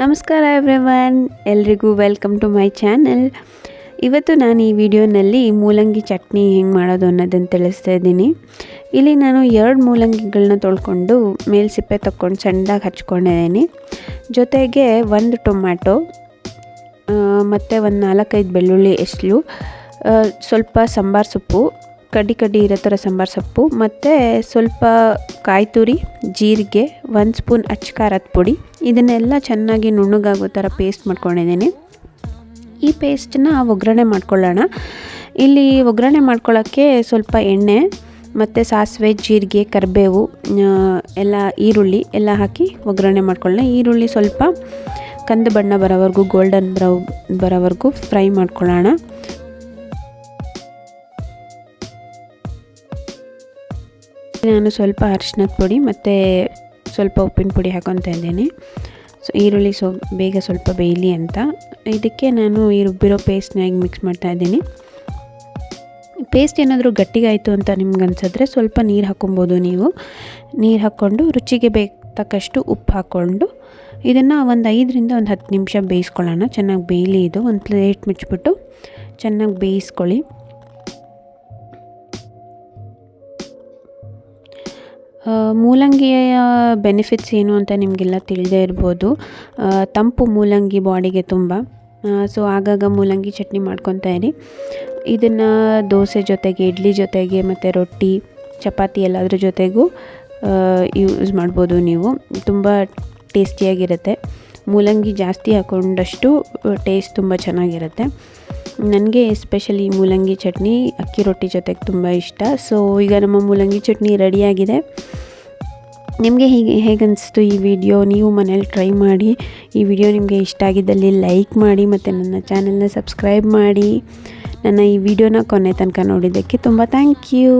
ನಮಸ್ಕಾರ ಎವ್ರಿವನ್, ಎಲ್ರಿಗೂ welcome to my channel. ಇವತ್ತು ನಾನು ಈ ವಿಡಿಯೋನಲ್ಲಿ ಮೂಲಂಗಿ ಚಟ್ನಿ ಹೆಂಗೆ ಮಾಡೋದು ಅನ್ನೋದನ್ನು ತಿಳಿಸ್ತಾ ಇದ್ದೀನಿ. ಇಲ್ಲಿ ನಾನು ಎರಡು ಮೂಲಂಗಿಗಳನ್ನ ತೊಳ್ಕೊಂಡು ಮೇಲ್ ಸಿಪ್ಪೆ ತಕ್ಕೊಂಡು ಸಣ್ಣದಾಗಿ ಹಚ್ಕೊಂಡಿದ್ದೀನಿ. ಜೊತೆಗೆ ಒಂದು ಟೊಮ್ಯಾಟೊ ಮತ್ತು ಒಂದು ನಾಲ್ಕೈದು ಬೆಳ್ಳುಳ್ಳಿ ಎಸ್ಲು ಸ್ವಲ್ಪ ಸಾಂಬಾರು ಸೊಪ್ಪು, ಕಡ್ಡಿ ಕಡ್ಡಿ ಇರೋ ಥರ ಸಾಂಬಾರು ಸೊಪ್ಪು, ಮತ್ತು ಸ್ವಲ್ಪ ಕಾಯಿ ತುರಿ ಜೀರಿಗೆ, ಒಂದು ಸ್ಪೂನ್ ಅಚ್ಚ ಖಾರದ ಪುಡಿ. ಇದನ್ನೆಲ್ಲ ಚೆನ್ನಾಗಿ ನುಣ್ಣಗಾಗೋ ಥರ ಪೇಸ್ಟ್ ಮಾಡ್ಕೊಂಡಿದ್ದೀನಿ. ಈ ಪೇಸ್ಟನ್ನ ಒಗ್ಗರಣೆ ಮಾಡ್ಕೊಳ್ಳೋಣ. ಇಲ್ಲಿ ಒಗ್ಗರಣೆ ಮಾಡ್ಕೊಳ್ಳೋಕ್ಕೆ ಸ್ವಲ್ಪ ಎಣ್ಣೆ, ಮತ್ತು ಸಾಸಿವೆ, ಜೀರಿಗೆ, ಕರಿಬೇವು ಎಲ್ಲ ಈರುಳ್ಳಿ ಎಲ್ಲ ಹಾಕಿ ಒಗ್ಗರಣೆ ಮಾಡ್ಕೊಳ್ಳೋಣ. ಈರುಳ್ಳಿ ಸ್ವಲ್ಪ ಕಂದು ಬಣ್ಣ ಬರೋವರೆಗೂ ಗೋಲ್ಡನ್ ಬ್ರೌ ಬರೋವರೆಗೂ ಫ್ರೈ ಮಾಡ್ಕೊಳ್ಳೋಣ. ನಾನು ಸ್ವಲ್ಪ ಅರಿಶಿನದ ಪುಡಿ ಮತ್ತು ಸ್ವಲ್ಪ ಉಪ್ಪಿನ ಪುಡಿ ಹಾಕೊತಾ ಇದ್ದೀನಿ. ಸೊ ಈರುಳ್ಳಿ ಸೊ, ಬೇಗ ಸ್ವಲ್ಪ ಬೇಯಲಿ ಅಂತ. ಇದಕ್ಕೆ ನಾನು ಈ ರುಬ್ಬಿರೋ ಪೇಸ್ಟ್ನ ಈಗ ಮಿಕ್ಸ್ ಮಾಡ್ತಾ ಇದ್ದೀನಿ. ಪೇಸ್ಟ್ ಏನಾದರೂ ಗಟ್ಟಿಗಾಯಿತು ಅಂತ ನಿಮ್ಗೆ ಅನ್ಸಿದ್ರೆ ಸ್ವಲ್ಪ ನೀರು ಹಾಕ್ಕೊಬೋದು ನೀವು. ನೀರು ಹಾಕ್ಕೊಂಡು ರುಚಿಗೆ ಬೇಕು ಉಪ್ಪು ಹಾಕ್ಕೊಂಡು ಇದನ್ನು ಒಂದು ಐದರಿಂದ ಒಂದು ಹತ್ತು ನಿಮಿಷ ಬೇಯಿಸ್ಕೊಳ್ಳೋಣ. ಚೆನ್ನಾಗಿ ಬೇಯಲಿ ಇದು. ಒಂದು ಪ್ಲೇಟ್ ಮುಚ್ಚಿಬಿಟ್ಟು ಚೆನ್ನಾಗಿ ಬೇಯಿಸ್ಕೊಳ್ಳಿ. ಮೂಲಂಗಿಯ ಬೆನಿಫಿಟ್ಸ್ ಏನು ಅಂತ ನಿಮಗೆಲ್ಲ ತಿಳಿದೇ ಇರ್ಬೋದು. ತಂಪು ಮೂಲಂಗಿ ಬಾಡಿಗೆ ತುಂಬ. ಸೊ ಆಗಾಗ ಮೂಲಂಗಿ ಚಟ್ನಿ ಮಾಡ್ಕೊತಾ ಇರಿ. ಇದನ್ನು ದೋಸೆ ಜೊತೆಗೆ, ಇಡ್ಲಿ ಜೊತೆಗೆ, ಮತ್ತು ರೊಟ್ಟಿ, ಚಪಾತಿ ಎಲ್ಲದ್ರ ಜೊತೆಗೂ ಯೂಸ್ ಮಾಡ್ಬೋದು ನೀವು. ತುಂಬ ಟೇಸ್ಟಿಯಾಗಿರುತ್ತೆ ಮೂಲಂಗಿ ಜಾಸ್ತಿ ಹಾಕೊಂಡಷ್ಟು ಟೇಸ್ಟ್ ತುಂಬ ಚೆನ್ನಾಗಿರುತ್ತೆ. ನನಗೆ ಎಸ್ಪೆಷಲಿ ಮೂಲಂಗಿ ಚಟ್ನಿ, ಅಕ್ಕಿ ರೊಟ್ಟಿ ಜೊತೆಗೆ ತುಂಬ ಇಷ್ಟ. ಸೊ ಈಗ ನಮ್ಮ ಮೂಲಂಗಿ ಚಟ್ನಿ ರೆಡಿಯಾಗಿದೆ ನಿಮಗೆ ಹೀಗೆ ಹೇಗೆ ಅನಿಸ್ತು ಈ ವಿಡಿಯೋ ನೀವು ಮನೇಲಿ ಟ್ರೈ ಮಾಡಿ. ಈ ವಿಡಿಯೋ ನಿಮಗೆ ಇಷ್ಟ ಆಗಿದ್ದಲ್ಲಿ ಲೈಕ್ ಮಾಡಿ ಮತ್ತು ನನ್ನ ಚಾನೆಲ್ನ ಸಬ್ಸ್ಕ್ರೈಬ್ ಮಾಡಿ. ನನ್ನ ಈ ವಿಡಿಯೋನ ಕೊನೆ ತನಕ ನೋಡಿದ್ದಕ್ಕೆ ತುಂಬ ಥ್ಯಾಂಕ್ ಯು